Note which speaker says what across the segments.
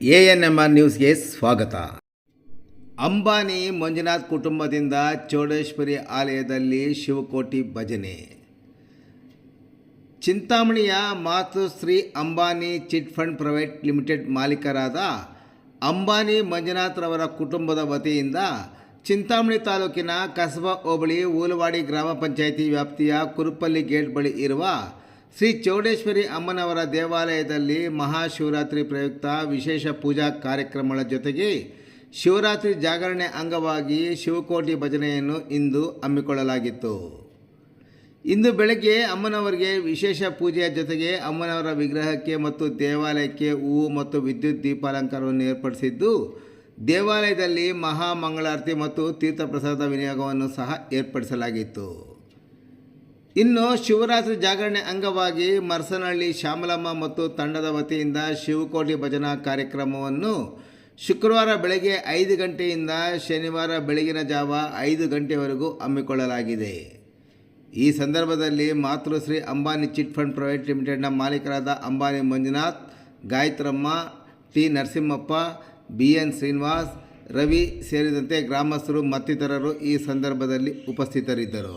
Speaker 1: A N M R ನ್ಯೂಸ್ಗೆ ಸ್ವಾಗತ. ಅಂಬಾನಿ ಮಂಜುನಾಥ್ ಕುಟುಂಬದಿಂದ ಚೌಡೇಶ್ವರಿ ಆಲಯದಲ್ಲಿ ಶಿವಕೋಟಿ ಭಜನೆ. ಚಿಂತಾಮಣಿಯ Matushri Ambani chit fund private limited ಮಾಲೀಕರಾದ Ambani ಮಂಜುನಾಥ್ರವರ ಕುಟುಂಬದ ವತಿಯಿಂದ ಚಿಂತಾಮಣಿ ತಾಲೂಕಿನ ಕಸಬಾ ಹೋಬಳಿ ಊಲವಾಡಿ ಗ್ರಾಮ ಪಂಚಾಯಿತಿ ವ್ಯಾಪ್ತಿಯ ಕುರುಪಲ್ಲಿ ಗೇಟ್ ಬಳಿ ಇರುವ ಶ್ರೀ ಚೌಡೇಶ್ವರಿ ಅಮ್ಮನವರ ದೇವಾಲಯದಲ್ಲಿ ಮಹಾಶಿವರಾತ್ರಿ ಪ್ರಯುಕ್ತ ವಿಶೇಷ ಪೂಜಾ ಕಾರ್ಯಕ್ರಮಗಳ ಜೊತೆಗೆ ಶಿವರಾತ್ರಿ ಜಾಗರಣೆ ಅಂಗವಾಗಿ ಶಿವಕೋಟಿ ಭಜನೆಯನ್ನು ಇಂದು ಹಮ್ಮಿಕೊಳ್ಳಲಾಗಿತ್ತು. ಇಂದು ಬೆಳಗ್ಗೆ ಅಮ್ಮನವರಿಗೆ ವಿಶೇಷ ಪೂಜೆಯ ಜೊತೆಗೆ ಅಮ್ಮನವರ ವಿಗ್ರಹಕ್ಕೆ ಮತ್ತು ದೇವಾಲಯಕ್ಕೆ ಹೂವು ಮತ್ತು ವಿದ್ಯುತ್ ದೀಪಾಲಂಕಾರವನ್ನು ಏರ್ಪಡಿಸಿದ್ದು, ದೇವಾಲಯದಲ್ಲಿ ಮಹಾ ಮಂಗಳಾರತಿ ಮತ್ತು ತೀರ್ಥಪ್ರಸಾದ ವಿನಿಯೋಗವನ್ನು ಸಹ ಏರ್ಪಡಿಸಲಾಗಿತ್ತು. ಇನ್ನು ಶಿವರಾತ್ರಿ ಜಾಗರಣೆ ಅಂಗವಾಗಿ ಮರ್ಸನಹಳ್ಳಿ ಶ್ಯಾಮಲಮ್ಮ ಮತ್ತು ತಂಡದ ವತಿಯಿಂದ ಶಿವಕೋಟಿ ಭಜನಾ ಕಾರ್ಯಕ್ರಮವನ್ನು ಶುಕ್ರವಾರ ಬೆಳಗ್ಗೆ ಐದು ಗಂಟೆಯಿಂದ ಶನಿವಾರ ಬೆಳಗಿನ ಜಾವ ಐದು ಗಂಟೆವರೆಗೂ ಹಮ್ಮಿಕೊಳ್ಳಲಾಗಿದೆ. ಈ ಸಂದರ್ಭದಲ್ಲಿ Matrushri Ambani chit fund private ಲಿಮಿಟೆಡ್ನ ಮಾಲೀಕರಾದ Ambani Manjunath Gayathramma T Narasimhappa B N Srinivas, Ravi ಸೇರಿದಂತೆ ಗ್ರಾಮಸ್ಥರು ಮತ್ತಿತರರು ಈ ಸಂದರ್ಭದಲ್ಲಿ ಉಪಸ್ಥಿತರಿದ್ದರು.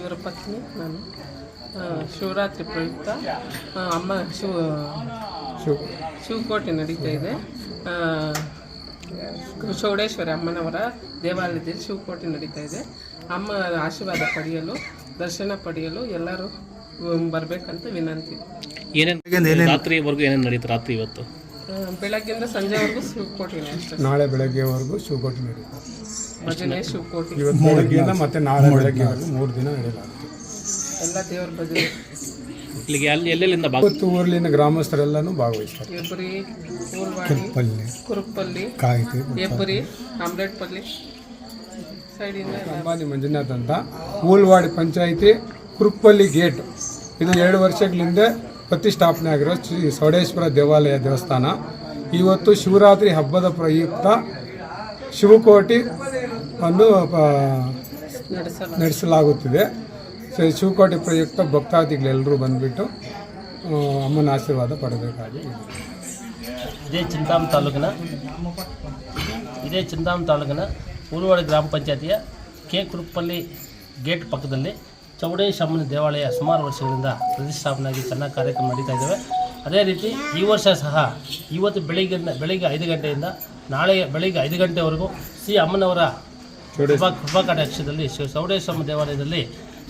Speaker 2: ಇವರ ಪತ್ನಿ ನಾನು. ಶಿವರಾತ್ರಿ ಪ್ರಯುಕ್ತ. ಅಮ್ಮ ಶಿವ ಶಿವಕೋಟೆ ನಡೀತಾ ಇದೆ. ಚೌಡೇಶ್ವರಿ ಅಮ್ಮನವರ ದೇವಾಲಯದಲ್ಲಿ ಶಿವಕೋಟೆ ನಡೀತಾ ಇದೆ. ಅಮ್ಮ ಆಶೀರ್ವಾದ ಪಡೆಯಲು ದರ್ಶನ ಪಡೆಯಲು ಎಲ್ಲರೂ ಬರಬೇಕಂತ ವಿನಂತಿ.
Speaker 3: ಏನೇನು ರಾತ್ರಿವರೆಗೂ ಏನೇನು ನಡೀತು ರಾತ್ರಿ ಇವತ್ತು?
Speaker 2: ಆ, ಬೆಳಗ್ಗಿಂದ ಸಂಜೆವರೆಗೂ ಶಿವಕೋಟೆನೇ ಅಷ್ಟೇ.
Speaker 4: ನಾಳೆ ಬೆಳಗ್ಗೆವರೆಗೂ ಶಿವಕೋಟಿ ನಡೆಯುತ್ತೆ
Speaker 2: ಭಜನೆ ಶಿವಕೋಟೆ
Speaker 4: ಇವತ್ತು ಬೆಳಗ್ಗೆಯಿಂದ ಮತ್ತೆ ನಾಳೆ ಬೆಳಗ್ಗೆವರೆಗೂ ಮೂರು ದಿನ ನಡೆಯಲಾಗುತ್ತೆ.
Speaker 2: ಎಲ್ಲ ದೇವ್ರ ಭಜನೆ.
Speaker 3: ಇಲ್ಲಿಗೆ ಅಲ್ಲಿ ಎಲ್ಲೆಲ್ಲಿಂದ ಭಾಗ
Speaker 4: ಇವತ್ತು ಊರ್ಲಿನ ಗ್ರಾಮಸ್ಥರೆಲ್ಲನೂ ಭಾಗವಹಿಸ್ತಾರೆ.
Speaker 2: ಎಬ್ಬರಿ ಊರ್ವಾಡಿ
Speaker 4: ಪಲ್ಲೆ
Speaker 2: ಕುರುಪಲ್ಲಿ
Speaker 4: ಕಾಯಿತೆ
Speaker 2: ಎಬ್ಬರಿ ಆಮ್ಲೆಟ್ಪಲ್ಲಿ. ಸೈಡಿಂದ ಎಲ್ಲ.
Speaker 4: ಅಂಬಾನಿ ಮಂಜುನಾಥ್ ಅಂತ. ಊಲ್ವಾಡಿ ಪಂಚಾಯಿತಿ ಕುರುಪಲ್ಲಿ ಗೇಟ್. ಇದು ಎರಡು ವರ್ಷಗಳಿಂದ ಪ್ರತಿಷ್ಠಾಪನೆ ಆಗಿರೋ ಶ್ರೀ ಸೌಡೇಶ್ವರ ದೇವಾಲಯ ದೇವಸ್ಥಾನ. ಇವತ್ತು ಶಿವರಾತ್ರಿ ಹಬ್ಬದ ಪ್ರಯುಕ್ತ ಶಿವಕೋಟಿ ಅನ್ನು ನಡೆಸಲಾಗುತ್ತಿದೆ. ಸೊ ಶಿವಕೋಟಿ ಶಿವಕೋಟೆ ಪ್ರಯುಕ್ತ ಭಕ್ತಾದಿಗಳೆಲ್ಲರೂ ಬಂದುಬಿಟ್ಟು ಅಮ್ಮನ ಆಶೀರ್ವಾದ ಪಡಬೇಕಾಗಿ
Speaker 3: ಇದೇ ಚಿಂತಾಮ ತಾಲೂಕಿನ, ಇದೇ ಚಿಂತಾಮ ತಾಲೂಕಿನ ಊರುವಾಡ ಗ್ರಾಮ ಪಂಚಾಯತಿಯ ಕೆ ಕುರುಪಲ್ಲಿ ಗೇಟ್ ಪಕ್ಕದಲ್ಲಿ ಚೌಡೇಶ್ ಅಮ್ಮನ ದೇವಾಲಯ ಸುಮಾರು ವರ್ಷಗಳಿಂದ ಪ್ರತಿಷ್ಠಾಪನೆಯಾಗಿ ಚೆನ್ನಾಗಿ ಕಾರ್ಯಕ್ರಮ ನಡೀತಾ ಇದ್ದಾವೆ ಅದೇ ರೀತಿ ಈ ವರ್ಷ ಸಹ ಇವತ್ತು ಬೆಳಿಗ್ಗೆಯಿಂದ ಬೆಳಿಗ್ಗೆ ಐದು ಗಂಟೆಯಿಂದ ನಾಳೆ ಬೆಳಿಗ್ಗೆ ಐದು ಗಂಟೆವರೆಗೂ ಸಿ ಅಮ್ಮನವರ ಕೃಪಾ ಕೃಪಾಕಟಾಕ್ಷದಲ್ಲಿ ಶಿವ ಚೌಡೇಶ್ವರ ದೇವಾಲಯದಲ್ಲಿ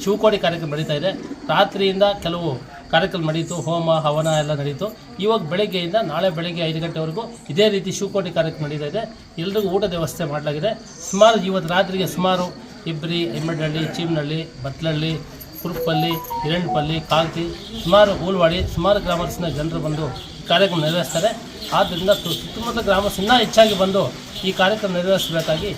Speaker 3: ಶಿವಕೋಡಿ ಕಾರ್ಯಕ್ರಮ ನಡೀತಾ ಇದೆ. ರಾತ್ರಿಯಿಂದ ಕೆಲವು ಕಾರ್ಯಕ್ರಮ ನಡೀತು ಹೋಮ ಹವನ ಎಲ್ಲ ನಡೀತು. ಇವಾಗ ಬೆಳಗ್ಗೆಯಿಂದ ನಾಳೆ ಬೆಳಗ್ಗೆ ಐದು ಗಂಟೆವರೆಗೂ ಇದೇ ರೀತಿ ಶಿವಕೋಟಿ ಕಾರ್ಯಕ್ರಮ ನಡೀತಾ ಇದೆ. ಎಲ್ರಿಗೂ ಊಟದ ವ್ಯವಸ್ಥೆ ಮಾಡಲಾಗಿದೆ. ಸುಮಾರು ಇವತ್ತು ರಾತ್ರಿಗೆ ಸುಮಾರು ಇಬ್ಬರಿ ಎಮ್ಮಡಹಳ್ಳಿ ಚೀಮನಹಳ್ಳಿ ಬತ್ಲಹಳ್ಳಿ ಕುರುಪಲ್ಲಿ ಹಿರಣ್ಪಲ್ಲಿ ಕಾಲ್ತಿ ಸುಮಾರು ಹೂಲ್ವಾಡಿ ಸುಮಾರು ಗ್ರಾಮಸ್ಥನ ಜನರು ಬಂದು ಕಾರ್ಯಕ್ರಮ ನೆರವೇರಿಸ್ತಾರೆ. ಆದ್ದರಿಂದ ಸುತ್ತಮುತ್ತ ಗ್ರಾಮಸ್ಥರು ಇನ್ನೂ ಹೆಚ್ಚಾಗಿ ಬಂದು ಈ ಕಾರ್ಯಕ್ರಮ ನೆರವೇರಿಸಬೇಕಾಗಿ